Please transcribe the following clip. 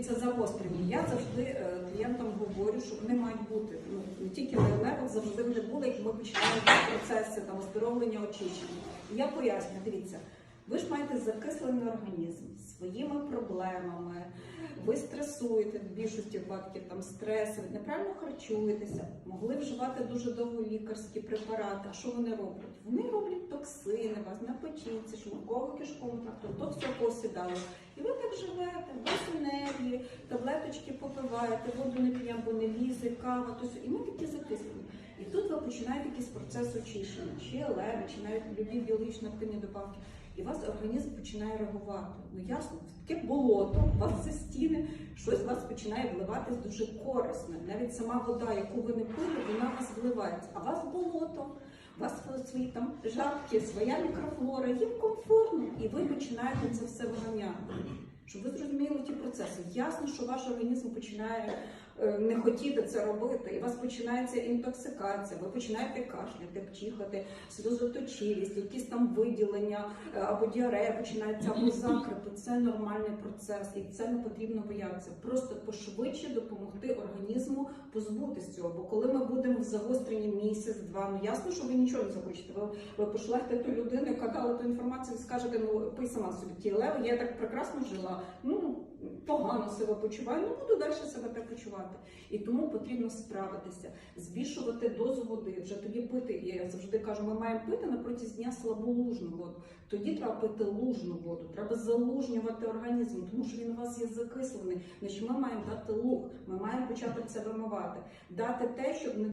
Дивіться, загострення. Я завжди е, клієнтам говорю, що вони мають бути ну не тільки левел, завжди вони були, як ми починаємо процеси там оздоровлення, очищення. І я поясню, дивіться, ви ж маєте закислений організм своїми проблемами. Ви стресуєте в більшості випадків там стреси, неправильно харчуєтеся, могли вживати дуже довго лікарські препарати. А що вони роблять? Вони роблять токсини, вас на печінці, шлунково кишковому тракту, то все посідало. І ви так без енергії, таблеточки попиваєте, воду не п'ємо, бо не лізе, кава, то все. І ми такі закислені. І тут ви починаєте якийсь процес очищення, чи елеми, чи навіть любі біологічно активні добавки. І вас організм починає реагувати. Ну ясно, таке болото, у вас це стіни, щось у вас починає вливатись дуже корисне. Навіть сама вода, яку ви не пили, вона у вас вливається. А у вас болото, у вас свої там жабки, своя мікрофлора, їм комфортно, і ви починаєте це все виганяти. Щоб ви зрозуміли ті процеси. Ясно, що ваш організм починає не хотіти це робити, і у вас починається інтоксикація, ви починаєте кашляти, чихати, сльозоточивість, якісь там виділення е, або діарея починається, або закрипи. Це нормальний процес, і це не потрібно боятися. Просто пошвидше допомогти організму позбутися цього. Бо коли ми будемо в загостренні місяць-два, ну ясно, що ви нічого не захочете. Ви, ви пошлете ту людину, яка дала ту інформацію, і скажете, ну пий сама собі ті леви, я так прекрасно жила. Ну погано себе почуваю, ну буду далі себе так почувати. І тому потрібно справитися, збільшувати дозу води. Вже тоді пити. Я завжди кажу, ми маємо пити на протязі дня слаболужну воду. Тоді треба пити лужну воду, треба залужнювати організм, тому що він у вас є закислений. Значить, ми маємо дати луг, ми маємо почати це вимивати, дати те, щоб не